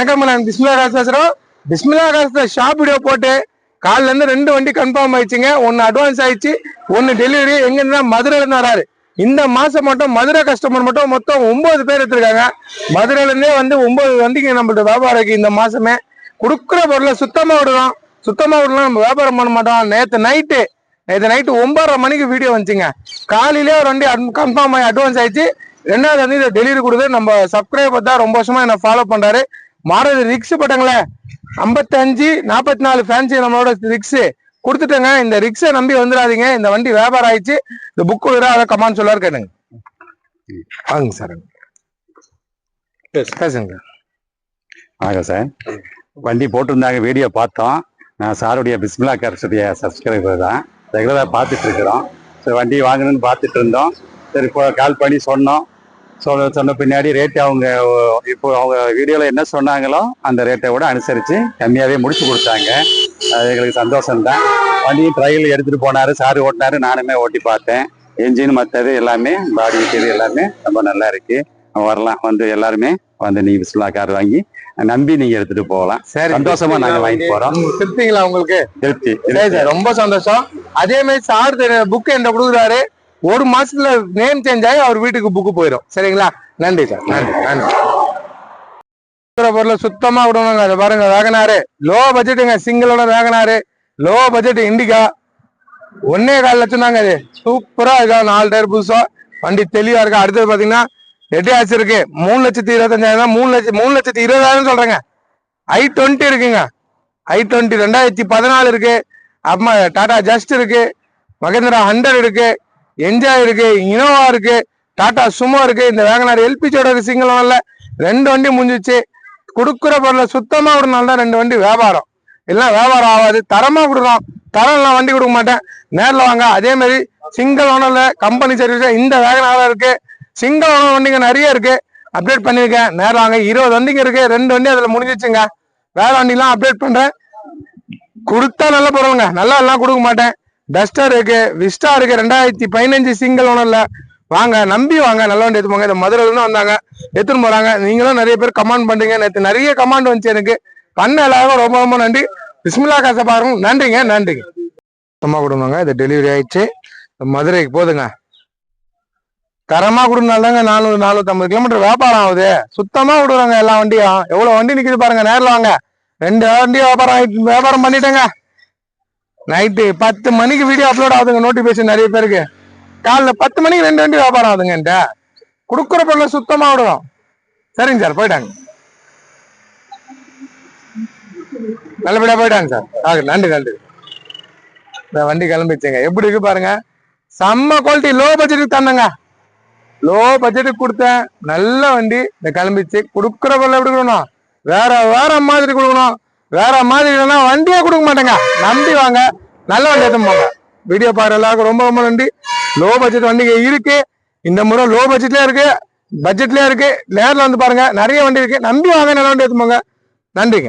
வணக்கம் நான் பிஸ்மிலா காசு பேசுறோம். பிஸ்மிலா காசு ஷாப் வீடியோ போட்டு காலிலேருந்து ரெண்டு வண்டி கன்ஃபார்ம் ஆயிடுச்சுங்க. ஒன்று அட்வான்ஸ் ஆயிடுச்சு ஒன்று டெலிவரி எங்கேருந்தா மதுரையிலேருந்து வராரு. இந்த மாதம் மட்டும் மதுரை கஸ்டமர் மட்டும் மொத்தம் ஒம்பது பேர் எடுத்திருக்காங்க. மதுரையிலேருந்தே வந்து ஒம்பது வண்டிங்க நம்மள்ட்ட வியாபாரம் இருக்குது இந்த மாதமே கொடுக்குற பொருளை சுத்தமாக விடுறோம் சுத்தமாக விடலாம் நம்ம வியாபாரம் பண்ண மாட்டோம். நேற்று நைட்டு நேற்று நைட்டு ஒன்பதரை மணிக்கு வீடியோ வந்துச்சுங்க. காலையிலே ஒரு வண்டி கன்ஃபார்ம் ஆகி அட்வான்ஸ் ஆயிடுச்சு. ரெண்டாவது வந்து இதை டெலிவரி கொடுத்து நம்ம சப்ஸ்கிரைபர் தான் ரொம்ப வருஷமா என்ன ஃபாலோ பண்றாரு. மாறது ரிக்ஸ் போட்டாங்களே. ஐம்பத்தஞ்சு நாற்பத்தி நாலு ஃபேன்சி நம்மளோட ரிக்ஸ் கொடுத்துட்டேங்க. இந்த ரிக்ஸை நம்பி வந்துடாதீங்க. இந்த வண்டி வியாபாரம் ஆயிடுச்சு. இந்த புக் விடுறா அதை கமான்னு சொல்லுவார் கேட்டுங்க வாங்க சார். பேசுங்க. வாங்க சார். வண்டி போட்டிருந்தாங்க வீடியோ பார்த்தோம். நான் சாருடைய பிஸ்மிலா கரசுடைய சப்ஸ்கிரைபர் தான். ரெகுலராக பார்த்துட்டு இருக்கிறோம். சரி வண்டி வாங்கணும்னு பார்த்துட்டு இருந்தோம். சரி இப்போ கால் பண்ணி சொன்னோம். சொன்ன சொன்ன பின்னாடி ரேட்டு அவங்க இப்போ அவங்க வீடியோவில் என்ன சொன்னாங்களோ அந்த ரேட்டை விட அனுசரித்து கம்மியாகவே முடிச்சு கொடுத்தாங்க. அது எங்களுக்கு சந்தோஷம்தான். வண்டியும் ட்ரையல் எடுத்துகிட்டு போனார் சார் ஓட்டினாரு நானுமே ஓட்டி பார்த்தேன். என்ஜின் மற்றது எல்லாமே பாடி இது எல்லாமே ரொம்ப நல்லா இருக்கு. வரலாம் வந்து எல்லாருமே வந்து நீங்க பிஸ்மிலா கார் வாங்கி நம்பி நீங்க எடுத்துட்டு போகலாம். சரி சந்தோஷமா நாங்க வாங்கிட்டு போறோம். திருப்திங்களா உங்களுக்கு? திருப்தி ரொம்ப சந்தோஷம். அதே மாதிரி சார் புக் என்ன கொடுக்குறாரு. ஒரு மாசத்துல நேம் சேஞ்ச் ஆகி அவர் வீட்டுக்கு புக்கு போயிடும் சரிங்களா? நன்றி சார் நன்றி நன்றி. பொருளை சுத்தமா விடணுங்க. அதை பாருங்க வேகனாரு லோ பட்ஜெட்டுங்க சிங்கிளோட wagon R low budget Indica ஒன்னே கால் லட்சம் தாங்க அது சூப்பரா இருக்கா? நாலு டயர் புதுசா. வண்டி தெளிவா இருக்கு? அடுத்தது பாத்தீங்கன்னா எட்டியாச்சு இருக்கு. மூணு லட்சத்தி இருபத்தஞ்சாயிரம் மூணு லட்சம் மூணு லட்சத்தி இருபதாயிரம் சொல்றேங்க. ஐ டுவெண்ட்டி இருக்குங்க. ஐ டுவெண்ட்டி ரெண்டாயிரத்தி பதினாலு இருக்கு. அப்புறமா டாடா ஜஸ்ட் இருக்கு. மகேந்திரா ஹண்ட்ரட் இருக்கு. என்ஜாய் இருக்கு இனோவா இருக்கு டாடா சுமோ இருக்கு இந்த வேகனார் எல்பிஜியோட இருக்கு சிங்கிள் ஒன்ல ரெண்டு வண்டி முடிஞ்சிச்சு. கொடுக்குற பொருளை சுத்தமா விடனால தான் ரெண்டு வண்டி வியாபாரம். எல்லாம் வியாபாரம் ஆகாது தரமா கொடுக்குறோம் நான் வண்டி கொடுக்க மாட்டேன். நேரில் வாங்க. அதே மாதிரி சிங்கிள் ஓனர்ல கம்பெனி சர்வீஸ் இந்த வேகனால இருக்கு. சிங்கிள் ஓனர் வண்டிங்க நிறைய இருக்கு. அப்டேட் பண்ணிருக்கேன். நேரில் வாங்க. இருபது வண்டிங்க இருக்கு. ரெண்டு வண்டி அதுல முடிஞ்சிச்சுங்க. வேற வண்டிலாம் அப்டேட் பண்றேன். கொடுத்தா நல்ல பொருளுங்க. நல்லா எல்லாம் கொடுக்க மாட்டேன். டஸ்டர் இருக்கு விஸ்டா இருக்கு ரெண்டாயிரத்தி பதினஞ்சு சிங்கிள் ஓனர்ல வாங்க நம்பி வாங்க நல்ல வண்டி எடுத்து போங்க. இந்த மதுரையில வந்தாங்க. எடுத்துன்னு போறாங்க. நீங்களும் நிறைய பேர் கமெண்ட் பண்றீங்க. நேற்று நிறைய கமெண்ட் வந்துச்சு எனக்கு. பண்ண எல்லாருக்கும் ரொம்ப ரொம்ப நன்றி. பிஸ்மில்லா காசை பாருங்க. நன்றிங்க நன்றிங்க. சும்மா கொடுங்க இது டெலிவரி ஆயிடுச்சு. மதுரைக்கு போதுங்க. தரமா கொடுனால்தாங்க நானூறு நானூத்தம்பது கிலோமீட்டர் வியாபாரம் ஆகுது. சுத்தமா விடுவாங்க எல்லா வண்டியும். எவ்வளவு வண்டி நிக்குது பாருங்க நேரில் வாங்க. ரெண்டு வண்டி வியாபாரம் வியாபாரம் பண்ணிட்டேங்க. நைட்டு பத்து மணிக்கு வீடியோ அப்லோட் ஆகுதுங்க நோட்டிஃபிகேஷன் நிறைய பேருக்கு. காலைல பத்து மணிக்கு ரெண்டு வண்டி வியாபாரம் ஆகுதுங்க என்கிட்ட. கொடுக்குற பொருள் சுத்தமாக விடணும் சரிங்க சார் போயிட்டாங்க. நல்லபடியா போயிட்டாங்க சார். ஆக நன்றி நன்றி. இந்த வண்டி கிளம்பிச்சுங்க. எப்படி இருக்கு பாருங்க. செம்ம குவாலிட்டி லோ பட்ஜெட்டுக்கு தந்தங்க. லோ பட்ஜெட்டுக்கு கொடுத்தேன். நல்ல வண்டி. இந்த கிளம்பிச்சு கொடுக்குற பொருள் எப்படி கொடுக்கணும்? வேற வேற மாதிரி கொடுக்கணும். வேற மாதிரி இல்லைன்னா வண்டியே கொடுக்க மாட்டேங்க. நம்பி வாங்க. நல்ல வண்டி எடுத்து போங்க. வீடியோ பாரு எல்லாருக்கும் ரொம்ப ரொம்ப நன்றி. லோ பட்ஜெட் வண்டிங்க இருக்கு. இந்த முறை லோ பட்ஜெட்லயே இருக்கு பட்ஜெட்லயே இருக்கு. நேரில் வந்து பாருங்க. நிறைய வண்டி இருக்கு. நம்பி வாங்க நல்ல வண்டி எடுத்து போங்க. நன்றிங்க.